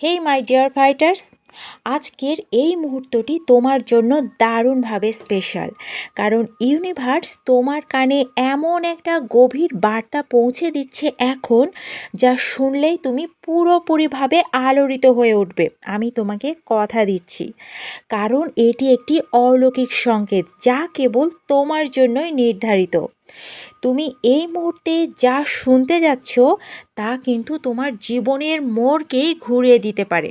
হেই মাই dear fighters আজকের এই মুহূর্তটি তোমার জন্য দারুণভাবে স্পেশাল কারণ ইউনিভার্স তোমার কানে এমন একটা গভীর বার্তা পৌঁছে দিচ্ছে এখন, যা শুনলেই তুমি পুরোপুরিভাবে আলোড়িত হয়ে উঠবে। আমি তোমাকে কথা দিচ্ছি, কারণ এটি একটি অলৌকিক সংকেত, যা কেবল তোমার জন্যই নির্ধারিত। তুমি এই মুহূর্তে যা শুনতে যাচ্ছ, তা কিন্তু তোমার জীবনের মোড়কেই ঘুরিয়ে দিতে পারে।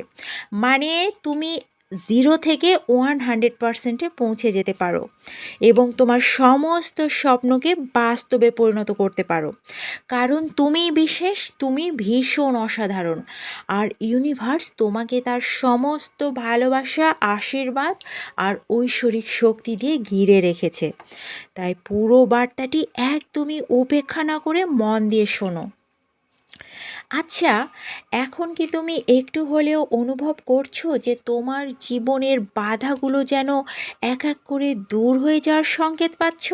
মানে তুমি জিরো থেকে ওয়ান হান্ড্রেড পারসেন্টে পৌঁছে যেতে পারো এবং তোমার সমস্ত স্বপ্নকে বাস্তবে পরিণত করতে পারো। কারণ তুমি বিশেষ তুমি ভীষণ অসাধারণ। আর ইউনিভার্স তোমাকে তার সমস্ত ভালোবাসা, আশীর্বাদ আর ঐশ্বরিক শক্তি দিয়ে ঘিরে রেখেছে। তাই পুরো বার্তাটি একদমই উপেক্ষা না করে মন দিয়ে শোনো। আচ্ছা এখন কি তুমি একটু হলেও অনুভব করছ যে তোমার জীবনের বাধাগুলো যেন এক এক করে দূর হয়ে যাওয়ার সংকেত পাচ্ছ?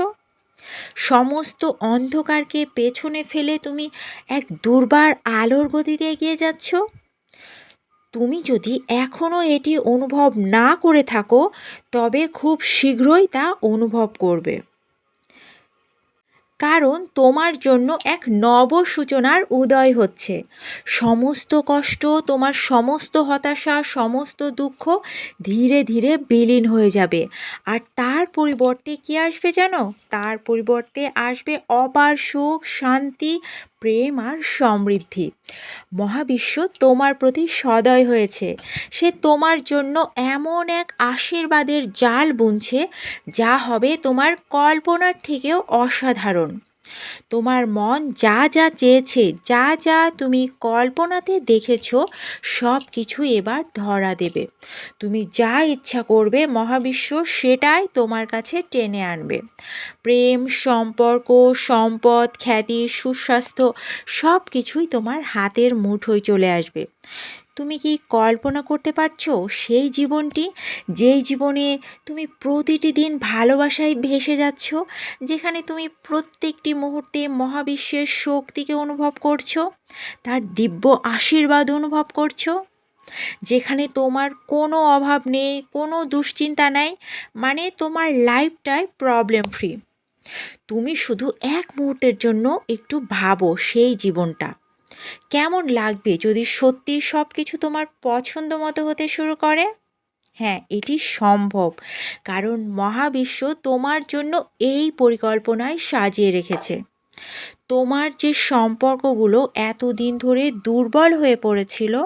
সমস্ত অন্ধকারকে পেছনে ফেলে তুমি এক দুর্বার আলোর গতিতে এগিয়ে যাচ্ছ? তুমি যদি এখনও এটি অনুভব না করে থাকো, তবে খুব শীঘ্রই তা অনুভব করবে। কারণ তোমার জন্য এক নব সূচনার উদয় হচ্ছে। সমস্ত কষ্ট, তোমার সমস্ত হতাশা, সমস্ত দুঃখ ধীরে ধীরে বিলীন হয়ে যাবে। আর তার পরিবর্তে কি আসবে জানো? তার পরিবর্তে আসবে অপার সুখ, শান্তি প্রেম আর সমৃদ্ধি। মহাবিশ্ব তোমার প্রতি সদয় হয়েছে। সে তোমার জন্য এমন এক আশীর্বাদের জাল বুনছে, যা হবে তোমার কল্পনার থেকেও অসাধারণ। তোমার মন যা যা চেয়েছে, যা যা তুমি কল্পনাতে দেখেছ, সব কিছু এবার ধরা দেবে। তুমি যা ইচ্ছা করবে মহাবিশ্ব, সেটাই তোমার কাছে টেনে আনবে। প্রেম, সম্পর্ক, সম্পদ, খ্যাতি, সুস্বাস্থ্য, সব কিছুই তোমার হাতের মুঠোয় চলে আসবে। তুমি কি কল্পনা করতে পারছ সেই জীবনটি? যেই জীবনে তুমি প্রতিটি দিন ভালোবাসায় ভেসে যাচ্ছ, যেখানে তুমি প্রত্যেকটি মুহূর্তে মহাবিশ্বের শক্তিকে অনুভব করছ, তার দিব্য আশীর্বাদ অনুভব করছ? যেখানে তোমার কোনো অভাব নেই, কোনো দুশ্চিন্তা নাই মানে তোমার লাইফটাই প্রবলেম ফ্রি তুমি শুধু এক মুহূর্তের জন্য একটু ভাবো সেই জীবনটা। কেমন লাগবে যদি সত্যি সব কিছু তোমার পছন্দ মতো হতে শুরু করে? হ্যাঁ এটি সম্ভব। কারণ মহাবিশ্ব তোমার জন্য এই পরিকল্পনায় সাজিয়ে রেখেছে। তোমার যে সম্পর্কগুলো এতদিন ধরে দুর্বল হয়ে পড়েছিল,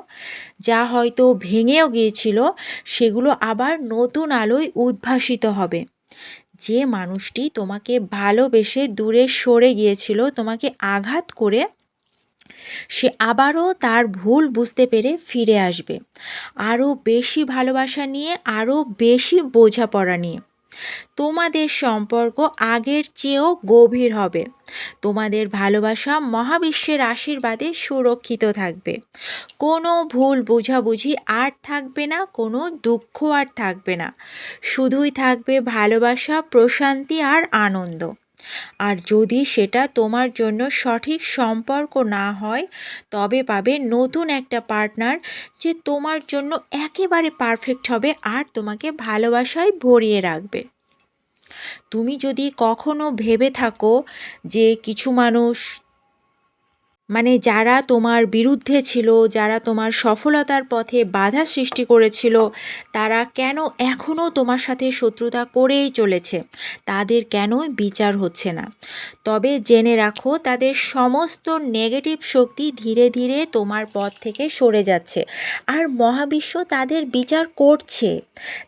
যা হয়তো ভেঙেও গিয়েছিল, সেগুলো আবার নতুন আলোয় উদ্ভাসিত হবে। যে মানুষটি তোমাকে ভালোবেসে দূরে সরে গিয়েছিল, তোমাকে আঘাত করে সে আবারও তার ভুল বুঝতে পেরে ফিরে আসবে। আরও বেশি ভালোবাসা নিয়ে, আরও বেশি বোঝাপড়া নিয়ে। তোমাদের সম্পর্ক আগের চেয়েও গভীর হবে। তোমাদের ভালোবাসা মহাবিশ্বের আশীর্বাদে সুরক্ষিত থাকবে। কোনো ভুল বোঝাবুঝি আর থাকবে না, কোনো দুঃখ আর থাকবে না। শুধুই থাকবে ভালোবাসা, প্রশান্তি আর আনন্দ। আর যদি সেটা তোমার জন্য সঠিক সম্পর্ক না হয়, তবে পাবে নতুন একটা পার্টনার যে তোমার জন্য একেবারে পারফেক্ট হবে আর তোমাকে ভালোবাসায় ভরিয়ে রাখবে। তুমি যদি কখনো ভেবে থাকো যে কিছু মানুষ মানে যারা তোমার বিরুদ্ধে ছিল, যারা তোমার সফলতার পথে বাধা সৃষ্টি করেছিল, তারা কেন এখনও তোমার সাথে শত্রুতা করেই চলেছে? তাদের কেন বিচার হচ্ছে না? তবে জেনে রাখো, তাদের সমস্ত নেগেটিভ শক্তি ধীরে ধীরে তোমার পথ থেকে সরে যাচ্ছে। আর মহাবিশ্ব তাদের বিচার করছে।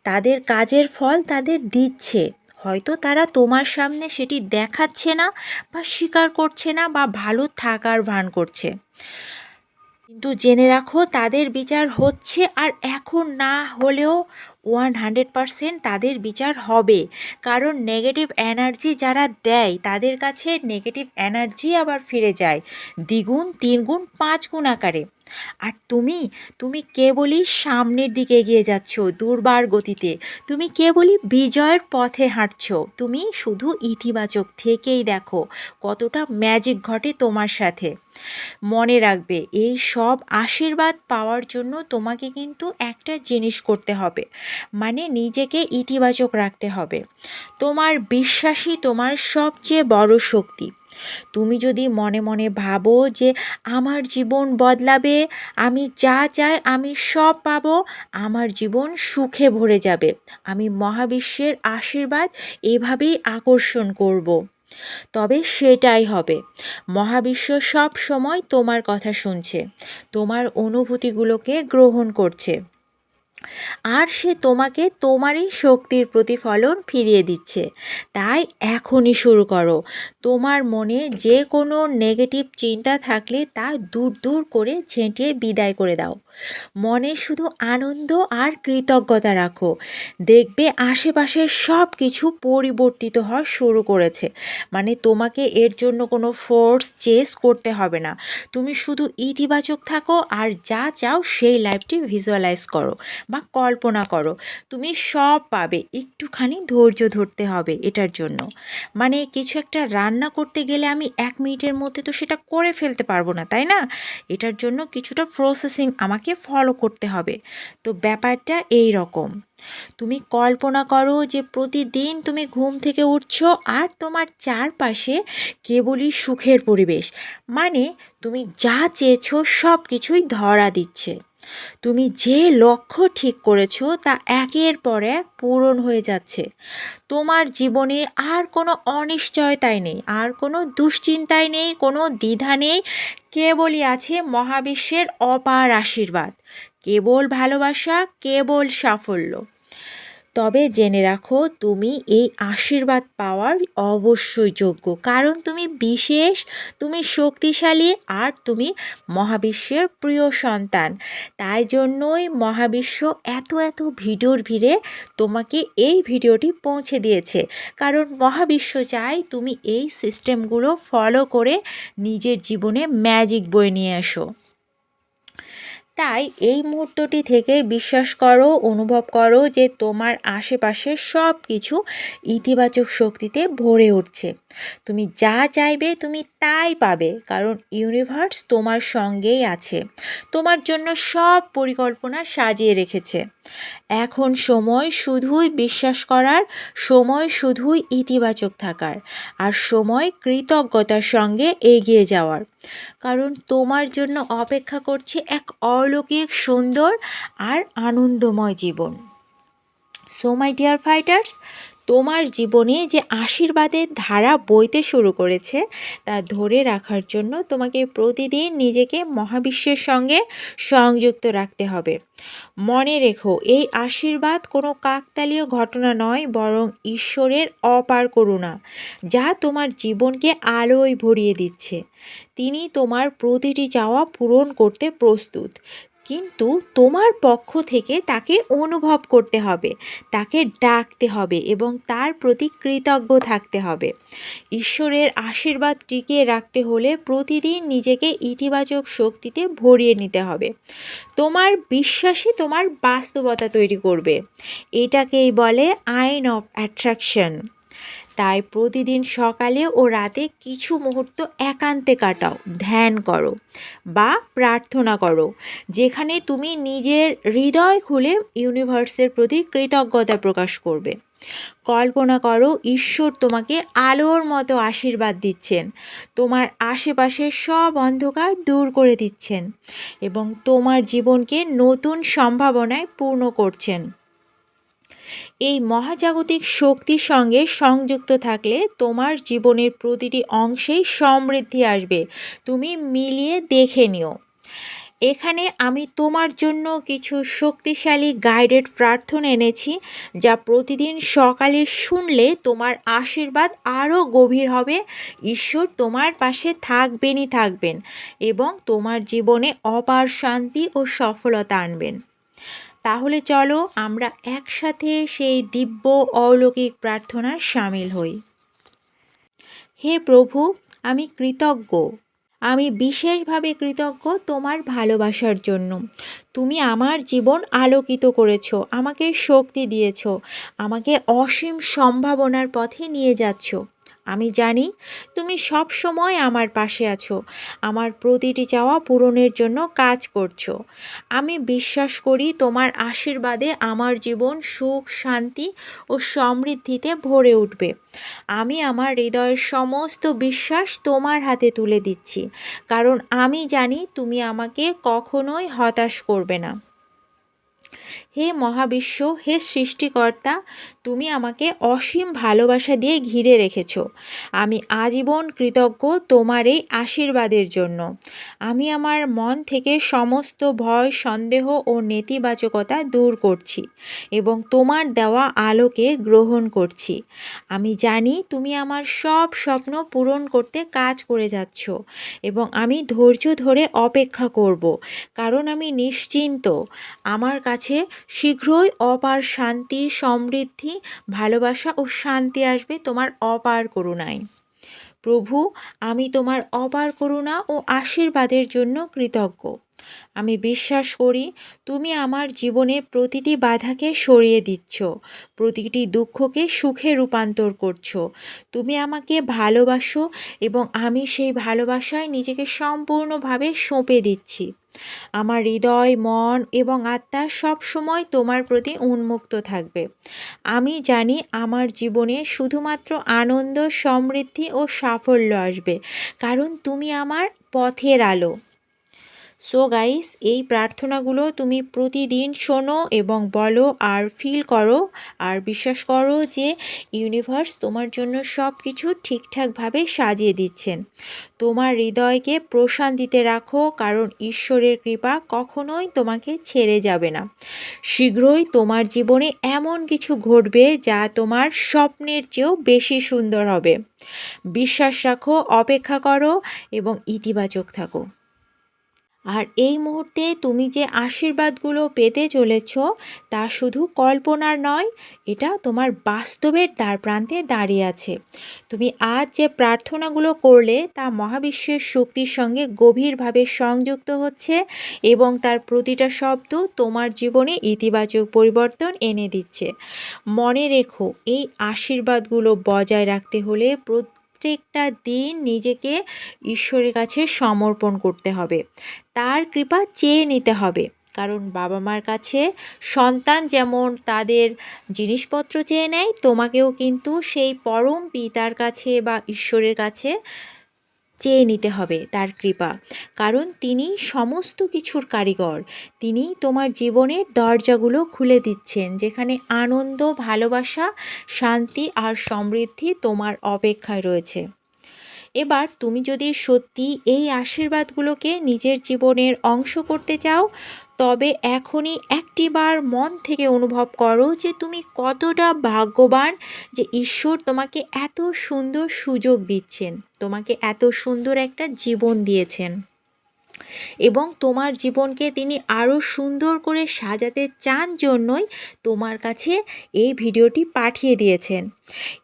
তাদের কাজের ফল তাদের দিচ্ছে। হয়তো তারা তোমার সামনে সেটি দেখাচ্ছে না বা স্বীকার করছে না বা ভালো থাকার ভান করছে। কিন্তু জেনে রাখো, তাদের বিচার হচ্ছে আর এখন না হলেও ওয়ান হান্ড্রেড পারসেন্ট তাদের বিচার হবে। কারণ নেগেটিভ এনার্জি যারা দেয়, তাদের কাছে নেগেটিভ এনার্জি আবার ফিরে যায়। দ্বিগুণ, তিনগুণ পাঁচ গুণ আকারে। আর তুমি তুমি কেবলই সামনের দিকে এগিয়ে যাচ্ছ দুর্বার গতিতে। তুমি কেবলই বিজয়ের পথে হাঁটছো। তুমি শুধু ইতিবাচক থেকেই দেখো কতটা ম্যাজিক ঘটে তোমার সাথে। মনে রাখবে, এই সব আশীর্বাদ পাওয়ার জন্য তোমাকে কিন্তু একটা জিনিস করতে হবে মানে নিজেকে ইতিবাচক রাখতে হবে। তোমার বিশ্বাসই তোমার সবচেয়ে বড় শক্তি। তুমি যদি মনে মনে ভাবো যে আমার জীবন বদলাবে, আমি যা চাই আমি সব পাবো, আমার জীবন সুখে ভরে যাবে। আমি মহাবিশ্বের আশীর্বাদ এভাবেই আকর্ষণ করব। তবে সেটাই হবে। মহাবিশ্ব সব সময় তোমার কথা শুনছে। তোমার অনুভূতিগুলোকে গ্রহণ করছে। আর সে তোমাকে তোমারই শক্তির প্রতিফলন ফিরিয়ে দিচ্ছে। তাই এখনই শুরু করো। তোমার মনে যে কোনো নেগেটিভ চিন্তা থাকলে তা দূর দূর করে ছেঁটিয়ে বিদায় করে দাও। মনে শুধু আনন্দ আর কৃতজ্ঞতা রাখো। দেখবে আশেপাশে সব কিছু পরিবর্তিত হওয়া শুরু করেছে। মানে তোমাকে এর জন্য কোনো ফোর্স চেস করতে হবে না। তুমি শুধু ইতিবাচক থাকো আর যা চাও সেই লাইফটি ভিজুয়ালাইজ করো বা কল্পনা করো। তুমি সব পাবে, একটুখানি ধৈর্য ধরতে হবে এটার জন্য। মানে কিছু একটা রান্না করতে গেলে আমি এক মিনিটের মধ্যে তো সেটা করে ফেলতে পারব না, তাই না? এটার জন্য কিছুটা প্রসেসিং আমাকে ফলো করতে হবে। তো ব্যাপারটা এই রকম। তুমি কল্পনা করো যে প্রতিদিন তুমি ঘুম থেকে উঠছো আর তোমার চারপাশে কেবলই সুখের পরিবেশ। মানে তুমি যা চেয়েছো সব কিছুই ধরা দিচ্ছে। তুমি যে লক্ষ্য ঠিক করেছ তা একের পর এক পূরণ হয়ে যাচ্ছে। তোমার জীবনে আর কোনো অনিশ্চয়তাই নেই, আর কোনো দুশ্চিন্তাই নেই, কোনো দ্বিধা নেই, কেবলই আছে মহাবিশ্বের অপার আশীর্বাদ। কেবল ভালোবাসা, কেবল সাফল্য। তবে জেনে রাখো, তুমি এই আশীর্বাদ পাওয়ার অবশ্যই যোগ্য। কারণ তুমি বিশেষ, তুমি শক্তিশালী আর তুমি মহাবিশ্বের প্রিয় সন্তান। তাই জন্যই মহাবিশ্ব এত এত ভিডিওর ভিড়ে তোমাকে এই ভিডিওটি পৌঁছে দিয়েছে। কারণ মহাবিশ্ব চায় তুমি এই সিস্টেমগুলো ফলো করে নিজের জীবনে ম্যাজিক বয়ে নিয়ে আসো তাই এই মুহূর্তটি থেকে বিশ্বাস করো, অনুভব করো যে তোমার আশেপাশে সব কিছু ইতিবাচক শক্তিতে ভরে উঠছে। তুমি যা চাইবে তুমি তাই পাবে, কারণ ইউনিভার্স তোমার সঙ্গেই আছে। তোমার জন্য সব পরিকল্পনা সাজিয়ে রেখেছে। এখন সময় শুধুই বিশ্বাস করার, সময় শুধুই ইতিবাচক থাকার, আর সময় কৃতজ্ঞতার সঙ্গে এগিয়ে যাওয়ার। কারণ তোমার জন্য অপেক্ষা করছে এক অলৌকিক, সুন্দর আর আনন্দময় জীবন। সো মাই ডিয়ার ফাইটার্স তোমার জীবনে যে আশীর্বাদের ধারা বইতে শুরু করেছে, তা ধরে রাখার জন্য তোমাকে প্রতিদিন নিজেকে মহাবিশ্বের সঙ্গে সংযুক্ত রাখতে হবে। মনে রেখো, এই আশীর্বাদ কোনো কাকতালীয় ঘটনা নয়, বরং ঈশ্বরের অপার করুণা, যা তোমার জীবনকে আলোয় ভরিয়ে দিচ্ছে। তিনি তোমার প্রতিটি চাওয়া পূরণ করতে প্রস্তুত। কিন্তু তোমার পক্ষ থেকে তাকে অনুভব করতে হবে, তাকে ডাকতে হবে এবং তার প্রতি কৃতজ্ঞ থাকতে হবে। ঈশ্বরের আশীর্বাদ টিকিয়ে রাখতে হলে প্রতিদিন নিজেকে ইতিবাচক শক্তিতে ভরিয়ে নিতে হবে। তোমার বিশ্বাসই তোমার বাস্তবতা তৈরি করবে। এটাকেই বলে আইন অফ অ্যাট্রাকশন। তাই প্রতিদিন সকালে ও রাতে কিছু মুহূর্ত একান্তে কাটাও, ধ্যান করো বা প্রার্থনা করো, যেখানে তুমি নিজের হৃদয় খুলে ইউনিভার্সের প্রতি কৃতজ্ঞতা প্রকাশ করবে। কল্পনা করো ঈশ্বর তোমাকে আলোর মতো আশীর্বাদ দিচ্ছেন, তোমার আশেপাশের সব অন্ধকার দূর করে দিচ্ছেন এবং তোমার জীবনকে নতুন সম্ভাবনায় পূর্ণ করছেন। এই মহাজাগতিক শক্তির সঙ্গে সংযুক্ত থাকলে তোমার জীবনের প্রতিটি অংশেই সমৃদ্ধি আসবে। তুমি মিলিয়ে দেখে নিও। এখানে আমি তোমার জন্য কিছু শক্তিশালী গাইডেড প্রার্থনা এনেছি, যা প্রতিদিন সকালে শুনলে তোমার আশীর্বাদ আরও গভীর হবে। ঈশ্বর তোমার পাশে থাকবেনই থাকবেন এবং তোমার জীবনে অপার শান্তি ও সফলতা আনবেন। তাহলে চলো আমরা একসাথে সেই দিব্য অলৌকিক প্রার্থনার সামিল হই। হে প্রভু, আমি কৃতজ্ঞ। আমি বিশেষভাবে কৃতজ্ঞ তোমার ভালোবাসার জন্য। তুমি আমার জীবন আলোকিত করেছ, আমাকে শক্তি দিয়েছ, আমাকে অসীম সম্ভাবনার পথে নিয়ে যাচ্ছ। আমি জানি তুমি সব সময় আমার পাশে আছো। আমার প্রতিটি চাওয়া পূরণের জন্য কাজ করছ। আমি বিশ্বাস করি তোমার আশীর্বাদে আমার জীবন সুখ, শান্তি ও সমৃদ্ধিতে ভরে উঠবে। আমি আমার হৃদয়ের সমস্ত বিশ্বাস তোমার হাতে তুলে দিচ্ছি। কারণ আমি জানি তুমি আমাকে কখনোই হতাশ করবে না। হে মহাবিশ্ব, হে সৃষ্টিকর্তা, তুমি আমাকে অসীম ভালোবাসা দিয়ে ঘিরে রেখেছ। আমি আজীবন কৃতজ্ঞ তোমার এই আশীর্বাদের জন্য। আমি আমার মন থেকে সমস্ত ভয়, সন্দেহ ও নেতিবাচকতা দূর করছি এবং তোমার দেওয়া আলোকে গ্রহণ করছি। আমি জানি তুমি আমার সব স্বপ্ন পূরণ করতে কাজ করে যাচ্ছ এবং আমি ধৈর্য ধরে অপেক্ষা করব, কারণ আমি নিশ্চিন্ত। আমার কাছে শীঘ্রই অপার শান্তি, সমৃদ্ধি, ভালোবাসা ও শান্তি আসবে তোমার অপার করুণায়। প্রভু, আমি তোমার অপার করুণা ও আশীর্বাদের জন্য কৃতজ্ঞ। আমি বিশ্বাস করি তুমি আমার জীবনের প্রতিটি বাধাকে সরিয়ে দিচ্ছ, প্রতিটি দুঃখকে সুখে রূপান্তর করছ। তুমি আমাকে ভালোবাসো এবং আমি সেই ভালোবাসায় নিজেকে সম্পূর্ণভাবে সঁপে দিচ্ছি। আমার হৃদয়, মন এবং আত্মা সব সময় তোমার প্রতি উন্মুক্ত থাকবে। আমি জানি আমার জীবনে শুধুমাত্র আনন্দ, সমৃদ্ধি ও সাফল্য আসবে, কারণ তুমি আমার পথের আলো। সো গাইস এই প্রার্থনাগুলো তুমি প্রতিদিন শোনো এবং বলো আর ফিল করো আর বিশ্বাস করো যে ইউনিভার্স তোমার জন্য সব কিছু ঠিকঠাকভাবে সাজিয়ে দিচ্ছেন। তোমার হৃদয়কে প্রশান্তিতে রাখো কারণ ঈশ্বরের কৃপা কখনোই তোমাকে ছেড়ে যাবে না। শীঘ্রই তোমার জীবনে এমন কিছু ঘটবে যা তোমার স্বপ্নের চেয়েও বেশি সুন্দর হবে। বিশ্বাস রাখো, অপেক্ষা করো এবং ইতিবাচক থাকো। আর এই মুহূর্তে তুমি যে আশীর্বাদগুলো পেতে চলেছ, তা শুধু কল্পনার নয়, এটা তোমার বাস্তবের দ্বার প্রান্তে দাঁড়িয়ে আছে। তুমি আজ যে প্রার্থনাগুলো করলে, তা মহাবিশ্বের শক্তির সঙ্গে গভীরভাবে সংযুক্ত হচ্ছে এবং তার প্রতিটা শব্দ তোমার জীবনে ইতিবাচক পরিবর্তন এনে দিচ্ছে। মনে রেখো, এই আশীর্বাদগুলো বজায় রাখতে হলে প্রত্যেকটা দিন নিজেকে ঈশ্বরের কাছে সমর্পণ করতে হবে। তার কৃপা চেয়ে নিতে হবে। কারণ বাবা মার কাছে সন্তান যেমন তাদের জিনিসপত্র চেয়ে নেয়, তোমাকেও কিন্তু সেই পরম পিতার কাছে বা ঈশ্বরের কাছে চেয়ে নিতে হবে তার কৃপা। কারণ তিনি সমস্ত কিছুর কারিগর। তিনি তোমার জীবনের দরজাগুলো খুলে দিচ্ছেন, যেখানে আনন্দ, ভালোবাসা, শান্তি আর সমৃদ্ধি তোমার অপেক্ষায় রয়েছে। এবার তুমি যদি সত্যি এই আশীর্বাদগুলোকে নিজের জীবনের অংশ করতে চাও, তবে এখনই একটিবার মন থেকে অনুভব করো যে তুমি কতটা ভাগ্যবান যে ঈশ্বর তোমাকে এত সুন্দর সুযোগ দিচ্ছেন, তোমাকে এত সুন্দর একটা জীবন দিয়েছেন। এবং তোমার জীবনকে তিনি আরও সুন্দর করে সাজাতে চান জন্যই তোমার কাছে এই ভিডিওটি পাঠিয়ে দিয়েছেন।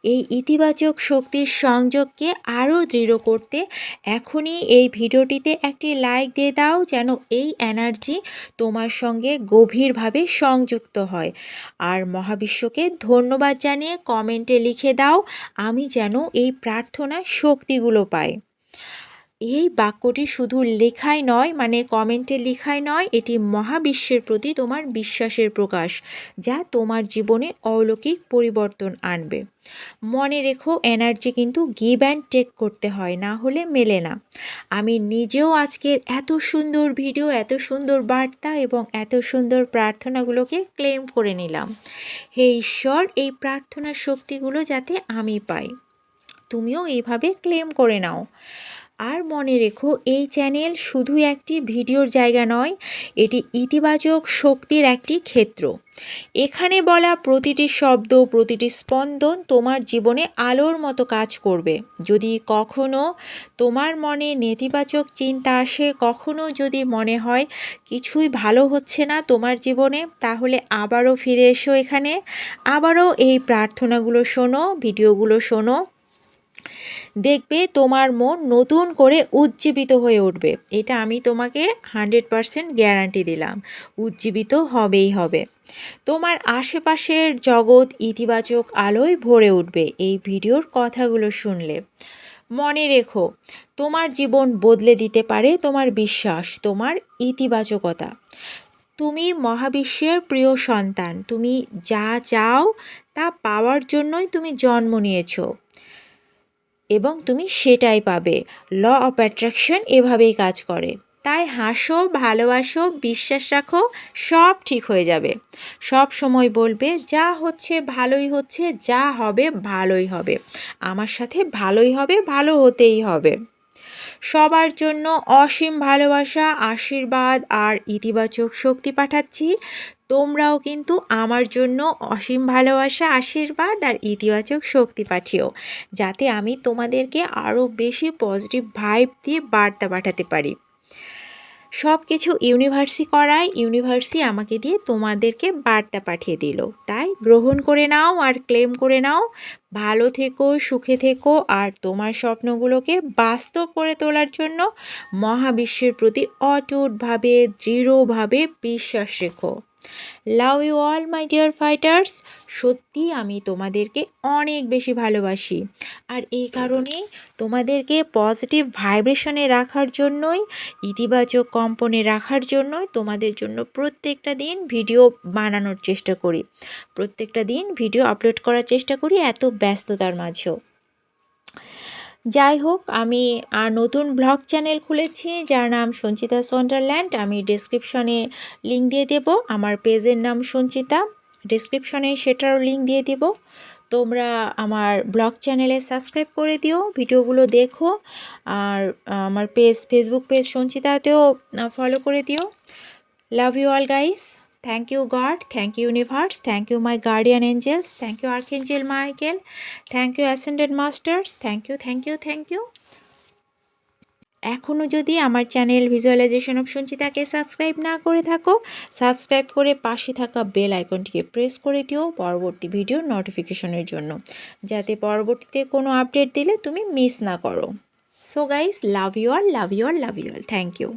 এই ইতিবাচক শক্তির সংযোগকে আরও দৃঢ় করতে এখনই এই ভিডিওটিতে একটি লাইক দিয়ে দাও যেন এই এনার্জি তোমার সঙ্গে গভীরভাবে সংযুক্ত হয়। আর মহাবিশ্বকে ধন্যবাদ জানিয়ে কমেন্টে লিখে দাও, আমি যেন এই প্রার্থনার শক্তিগুলো পাই। এই বাক্যটি শুধু লেখাই নয় মানে কমেন্টে লেখাই নয়, এটি মহাবিশ্বের প্রতি তোমার বিশ্বাসের প্রকাশ, যা তোমার জীবনে অলৌকিক পরিবর্তন আনবে। মনে রেখো, এনার্জি কিন্তু গিভ অ্যান্ড টেক করতে হয়, না হলে মেলে না। আমি নিজেও আজকের এত সুন্দর ভিডিও, এত সুন্দর বার্তা এবং এত সুন্দর প্রার্থনাগুলোকে ক্লেম করে নিলাম। হে ঈশ্বর, এই প্রার্থনার শক্তিগুলো যাতে আমি পাই। তুমিও এইভাবে ক্লেম করে নাও। আর মনে রেখো, এই চ্যানেল শুধু একটি ভিডিওর জায়গা নয়, এটি ইতিবাচক শক্তির একটি ক্ষেত্র। এখানে বলা প্রতিটি শব্দ, প্রতিটি স্পন্দন তোমার জীবনে আলোর মতো কাজ করবে। যদি কখনো তোমার মনে নেতিবাচক চিন্তা আসে, কখনো যদি মনে হয় কিছুই ভালো হচ্ছে না তোমার জীবনে, তাহলে আবারও ফিরে এসো এখানে। আবারও এই প্রার্থনাগুলো শোনো, ভিডিওগুলো শোনো। দেখবে তোমার মন নতুন করে উজ্জীবিত হয়ে উঠবে। এটা আমি তোমাকে হান্ড্রেড পারসেন্ট গ্যারান্টি দিলাম। উজ্জীবিত হবেই হবে। তোমার আশেপাশের জগৎ ইতিবাচক আলোয় ভরে উঠবে এই ভিডিওর কথাগুলো শুনলে। মনে রেখো, তোমার জীবন বদলে দিতে পারে তোমার বিশ্বাস, তোমার ইতিবাচকতা। তুমি মহাবিশ্বের প্রিয় সন্তান, তুমি যা চাও তা পাওয়ার জন্যই তুমি জন্ম নিয়েছো। এবং তুমি সেটাই পাবে। ল অফ অ্যাট্রাকশন এভাবেই কাজ করে। তাই হাসো, ভালোবাসো, বিশ্বাস রাখো, সব ঠিক হয়ে যাবে। সব সময় বলবে, যা হচ্ছে ভালোই হচ্ছে, যা হবে ভালোই হবে। আমার সাথে ভালোই হবে, ভালো হতেই হবে। সবার জন্য অসীম ভালোবাসা, আশীর্বাদ আর ইতিবাচক শক্তি পাঠাচ্ছি। তোমরাও কিন্তু আমার জন্য অসীম ভালোবাসা, আশীর্বাদ আর ইতিবাচক শক্তি পাঠিও, যাতে আমি তোমাদেরকে আরও বেশি পজিটিভ ভাইব দিয়ে বার্তা পাঠাতে পারি। সব কিছু ইউনিভার্সি করায় ইউনিভার্সি আমাকে দিয়ে তোমাদেরকে বার্তা পাঠিয়ে দিল। তাই গ্রহণ করে নাও আর ক্লেম করে নাও। ভালো থেকো, সুখে থেকো আর তোমার স্বপ্নগুলোকে বাস্তব করে তোলার জন্য মহাবিশ্বের প্রতি অটুটভাবে, দৃঢ়ভাবে বিশ্বাস রেখো। Love you all my dear fighters সত্যি আমি তোমাদেরকে অনেক বেশি ভালোবাসি। আর এই কারণেই তোমাদেরকে পজিটিভ ভাইব্রেশনে রাখার জন্যই, ইতিবাচক কম্পনে রাখার জন্যই তোমাদের জন্য প্রত্যেকটা দিন ভিডিও বানানোর চেষ্টা করি। প্রত্যেকটা দিন ভিডিও আপলোড করার চেষ্টা করি এত ব্যস্ততার মাঝেও। যাই হোক, আমি আর নতুন ব্লগ চ্যানেল খুলেছি, যার নাম সঞ্চিতা সন্ডারল্যান্ড। আমি ডিসক্রিপশনে লিঙ্ক দিয়ে দেব, আমার পেজের নাম সঞ্চিতা। ডিসক্রিপশনে সেটারও লিঙ্ক দিয়ে দেব। তোমরা আমার ব্লগ চ্যানেলে সাবস্ক্রাইব করে দিও, ভিডিওগুলো দেখো, আর আমার পেজ ফেসবুক পেজ সঞ্চিতাতেও ফলো করে দিও। Love you all guys thank you God thank you universe thank you my guardian angels thank you archangel Michael thank you ascended masters thank you thank you thank you এখনও যদি আমার channel visualisation of সঞ্চিতাকে subscribe না করে থাকো subscribe করে পাশে থাকা বেল আইকনটিকে প্রেস করে দিও পরবর্তী ভিডিও নোটিফিকেশনের জন্য। যাতে পরবর্তীতে কোনো আপডেট দিলে তুমি মিস না করো। সো গাইস লাভ ইউ আর লাভ ইউ আর লাভ ইউ আর থ্যাংক ইউ